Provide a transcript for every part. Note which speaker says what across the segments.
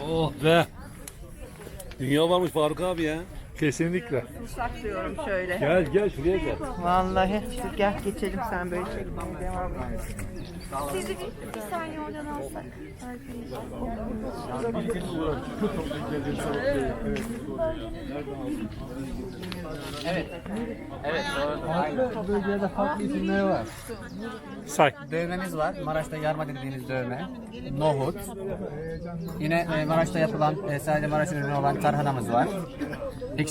Speaker 1: Oh be. Dünya varmış Faruk abi ya.
Speaker 2: Kesinlikle.
Speaker 3: Saklıyorum şöyle.
Speaker 1: Gel gel şuraya gel.
Speaker 3: Vallahi gel geçelim sen böyle çekmeye devam et.
Speaker 4: Sizi bir, bir saniye oradan alsak.
Speaker 5: Farklı bölgelerde farklı isimleri var.
Speaker 2: Say.
Speaker 5: Dövmemiz var. Maraş'ta yarma dediğimiz dövme. Nohut. Yine e, Maraş'ta yapılan e, sadece Maraş ürünü olan tarhanamız var.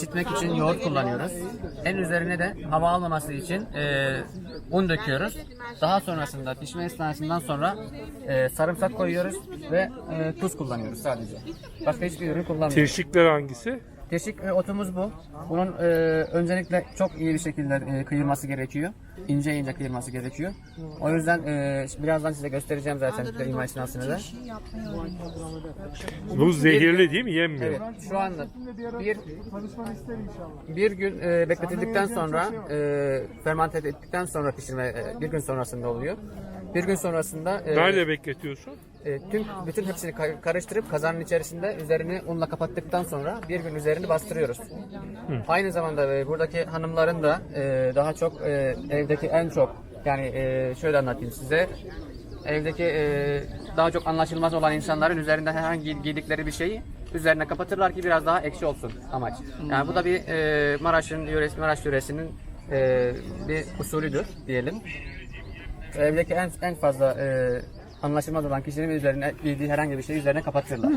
Speaker 5: Ekşitmek için yoğurt kullanıyoruz. En üzerine de hava almaması için e, un döküyoruz. Daha sonrasında pişme esnasından sonra e, sarımsak koyuyoruz ve e, tuz kullanıyoruz sadece. Başka hiçbir ürün kullanmıyoruz.
Speaker 2: Tirşikler hangisi?
Speaker 5: Teşvik e, otumuz bu. Bunun e, öncelikle çok iyi bir şekilde e, kıyılması gerekiyor. İnce ince kıyılması gerekiyor. O yüzden e, birazdan size göstereceğim zaten kıyma esnasını da.
Speaker 2: Bu zehirli değil mi? Yenmiyor.
Speaker 5: Evet, şu anda bir bir gün e, bekletildikten sonra e, fermente ettikten sonra pişirme e, bir gün sonrasında oluyor. Bir gün sonrasında e,
Speaker 2: Nerede bekletiyorsun?
Speaker 5: E, tüm bütün hepsini ka- karıştırıp kazanın içerisinde üzerini unla kapattıktan sonra bir gün üzerini bastırıyoruz. Aynı zamanda e, buradaki hanımların da e, daha çok e, evdeki en çok yani e, şöyle anlatayım size. Evdeki e, daha çok anlaşılmaz olan insanların üzerinde herhangi giydikleri bir şeyi üzerine kapatırlar ki biraz daha ekşi olsun amaç. Yani bu da bir e, Maraş'ın yöresi, Maraş yöresinin e, bir usulüdür diyelim. Evdeki en en fazla e, anlaşılmaz olan kişinin üzerine giydiği herhangi bir şeyi üzerine kapatırlar.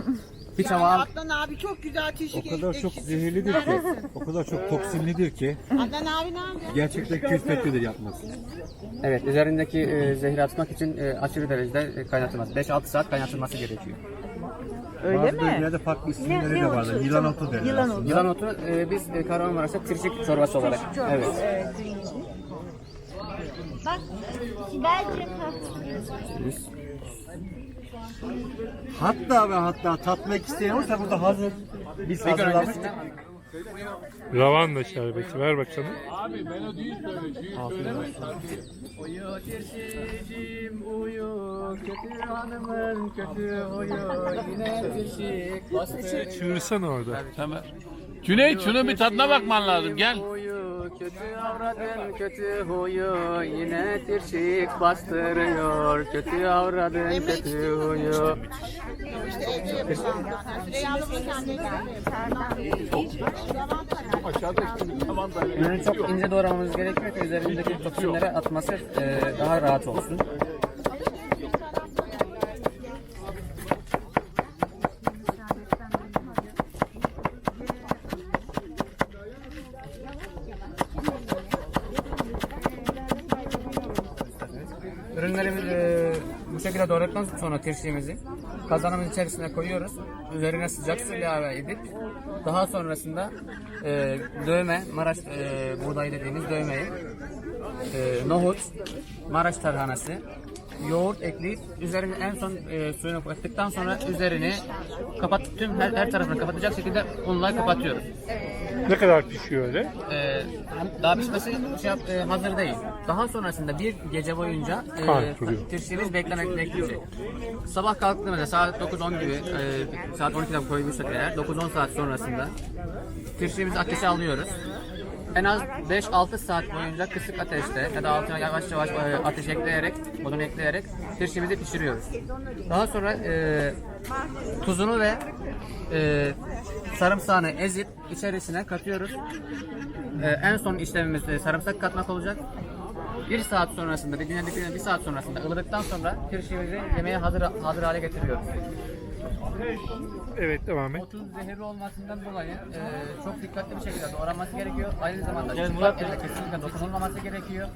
Speaker 5: Hiç
Speaker 3: Yani
Speaker 5: ama
Speaker 3: Adnan abi çok güzel teşvik
Speaker 6: O kadar çok zehirlidir ki, o kadar çok toksinlidir ki
Speaker 3: Adnan abi ne yapıyor?
Speaker 6: gerçekten külfetlidir yapması.
Speaker 5: evet üzerindeki e, zehri atmak için e, aşırı derecede e, kaynatılması. 5-6 saat kaynatılması gerekiyor.
Speaker 3: Öyle
Speaker 6: Bazı
Speaker 3: mi?
Speaker 6: bölgelerde farklı isimleri de vardır. Yılan otu derler.
Speaker 3: Yılan
Speaker 6: aslında.
Speaker 5: Yılan otu e, biz e, Kahramanmaraş'ta tirşik çorbası olarak. Evet.
Speaker 4: Bak.
Speaker 6: Hatta ve hatta tatmak isteyen olursa burada hazır biz hazırlamıştık.
Speaker 2: Lavanda şerbeti. Ver bakalım.
Speaker 5: Uyu tirşicim uyu kötü hanımın kötü huyu yine tirşik.
Speaker 2: Çığırsana orada.
Speaker 1: Cüneyt şunun bir tadına bakman lazım gel.
Speaker 5: Kötü avradın kötü huyu yine tirşik bastırıyor kötü avradın kötü huyu. Ürünü çok ince doğramamız gerekiyor ki üzerindeki toksinleri atması e, daha rahat olsun. Ürünlerimizi e, şekilde doğradıktan sonra tirşiğimizi kazanımın içerisine koyuyoruz. Üzerine sıcak su ilave edip daha sonrasında e, dövme, Maraş e, buğday dediğimiz dövmeyi, e, nohut, Maraş tarhanası, yoğurt ekleyip üzerine en son e, suyunu koyduktan sonra üzerini kapat tüm her, her tarafını kapatacak şekilde unla kapatıyoruz.
Speaker 2: Ne kadar pişiyor öyle?
Speaker 5: Ee, daha pişmesi şey yap- e, hazır değil. Daha sonrasında bir gece boyunca e, tirşiğimiz beklemek bekleyecek. Sabah kalktığımızda saat 9-10 gibi, e, saat 12'de koymuşsak eğer 9-10 saat sonrasında tirşiğimizi ateşe alıyoruz. En az 5-6 saat boyunca kısık ateşte ya da altına yavaş yavaş e, ateş ekleyerek, odun ekleyerek tirşiğimizi pişiriyoruz. Daha sonra e, tuzunu ve e, sarımsağını ezip içerisine katıyoruz. E, en son işlemimiz de sarımsak katmak olacak. Bir saat sonrasında, bir dinledikten bir saat sonrasında ılıdıktan sonra tirşiğimizi yemeğe hazır hazır hale getiriyoruz.
Speaker 2: Evet devam et.
Speaker 5: Otun zehirli olmasından dolayı e, çok dikkatli bir şekilde doğranması gerekiyor. Aynı zamanda çıplak elle kesinlikle dokunulmaması gerekiyor.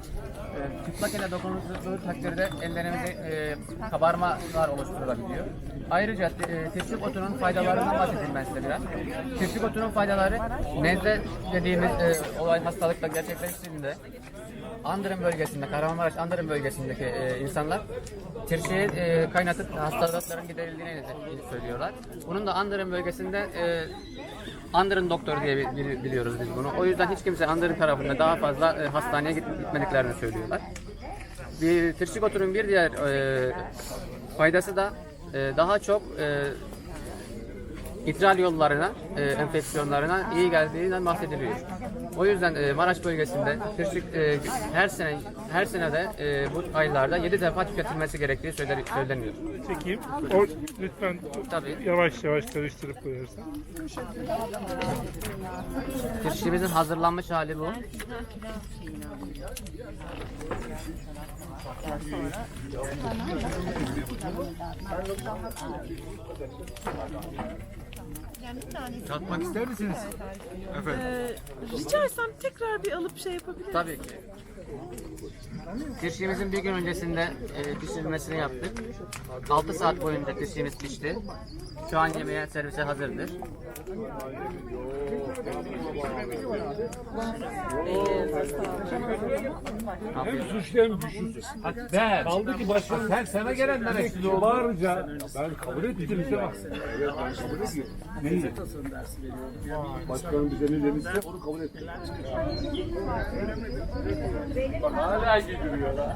Speaker 5: E, çıplak elle dokunulduğu takdirde ellerimize e, kabarmalar oluşturulabiliyor. Ayrıca e, tiftik otunun faydalarından bahsedeyim ben size biraz. Tiftik otunun faydaları nezle dediğimiz e, olay hastalıkla gerçekleştiğinde Andırın bölgesinde, Kahramanmaraş Andırın bölgesindeki e, insanlar tirşeyi e, kaynatıp hastalıkların giderildiğini söylüyorlar. Bunun da Andırın bölgesinde e, Andırın doktoru diye bi- bili- biliyoruz biz bunu. O yüzden hiç kimse Andırın tarafında daha fazla e, hastaneye git- gitmediklerini söylüyorlar. Bir tirşik otunun bir diğer e, faydası da e, daha çok e, idrar yollarına, e, enfeksiyonlarına iyi geldiğinden bahsediliyor. O yüzden e, Maraş bölgesinde tirşik e, her sene her sene de e, bu aylarda 7 defa tüketilmesi gerektiği söyler- söyleniyor.
Speaker 2: Çekeyim. O, lütfen
Speaker 5: Tabii.
Speaker 2: yavaş yavaş karıştırıp koyarsan.
Speaker 5: Tirşiğimizin hazırlanmış hali bu.
Speaker 6: Tatmak ister misiniz?
Speaker 3: Rica etsem tekrar bir alıp şey yapabilir
Speaker 5: Tabii ki. Tirşiğimizin bir gün öncesinde e, pişirilmesini yaptık. 6 saat boyunca tirşiğimiz pişti. Şu an yemeğe servise hazırdır. Afiyet olsun.
Speaker 1: Suçlarımı düşünsün. Ben. Kaldı ki başkanım. Sen sana gelenler eksik Bağırınca ben kabul ettim işte bak. Evet ben kabul ediyorum. Neyi? Başkanım bize ne demişse onu kabul ettim. Bak hala gidiyor lan.